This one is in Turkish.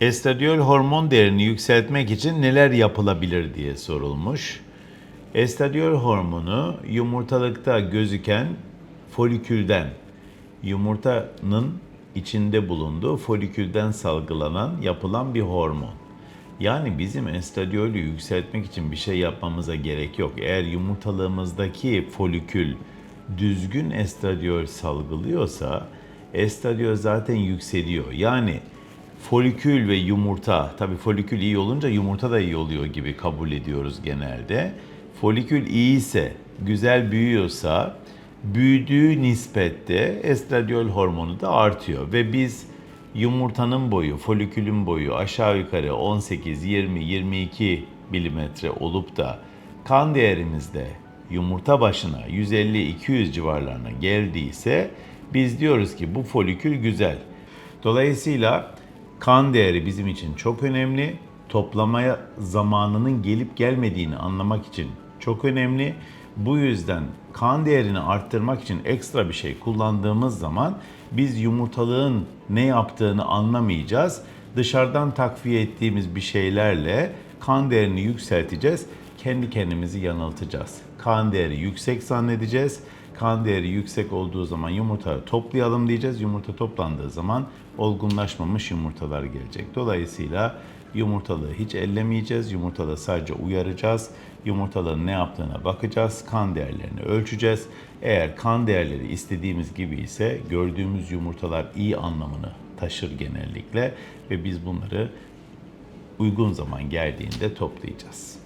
Estradiol hormon değerini yükseltmek için neler yapılabilir diye sorulmuş. Estradiol hormonu yumurtalıkta gözüken folikülden, yumurtanın içinde bulunduğu folikülden salgılanan, yapılan bir hormon. Yani bizim estradiolü yükseltmek için bir şey yapmamıza gerek yok. Eğer yumurtalığımızdaki folikül düzgün estradiol salgılıyorsa estradiol zaten yükseliyor. Yani folikül ve yumurta, tabii folikül iyi olunca yumurta da iyi oluyor gibi kabul ediyoruz genelde. Folikül iyi ise, güzel büyüyorsa, büyüdüğü nispette estradiol hormonu da artıyor ve biz yumurtanın boyu, folikülün boyu aşağı yukarı 18, 20, 22 milimetre olup da kan değerimizde yumurta başına 150-200 civarlarına geldiyse biz diyoruz ki bu folikül güzel. Dolayısıyla kan değeri bizim için çok önemli. Toplamaya zamanının gelip gelmediğini anlamak için çok önemli. Bu yüzden kan değerini arttırmak için ekstra bir şey kullandığımız zaman biz yumurtalığın ne yaptığını anlamayacağız. Dışarıdan takviye ettiğimiz bir şeylerle kan değerini yükselteceğiz. Kendi kendimizi yanıltacağız. Kan değeri yüksek zannedeceğiz. Kan değeri yüksek olduğu zaman yumurta toplayalım diyeceğiz. Yumurta toplandığı zaman olgunlaşmamış yumurtalar gelecek. Dolayısıyla yumurtalığı hiç ellemeyeceğiz. Yumurtalığı sadece uyaracağız. Yumurtalığın ne yaptığına bakacağız. Kan değerlerini ölçeceğiz. Eğer kan değerleri istediğimiz gibi ise gördüğümüz yumurtalar iyi anlamını taşır genellikle ve biz bunları uygun zaman geldiğinde toplayacağız.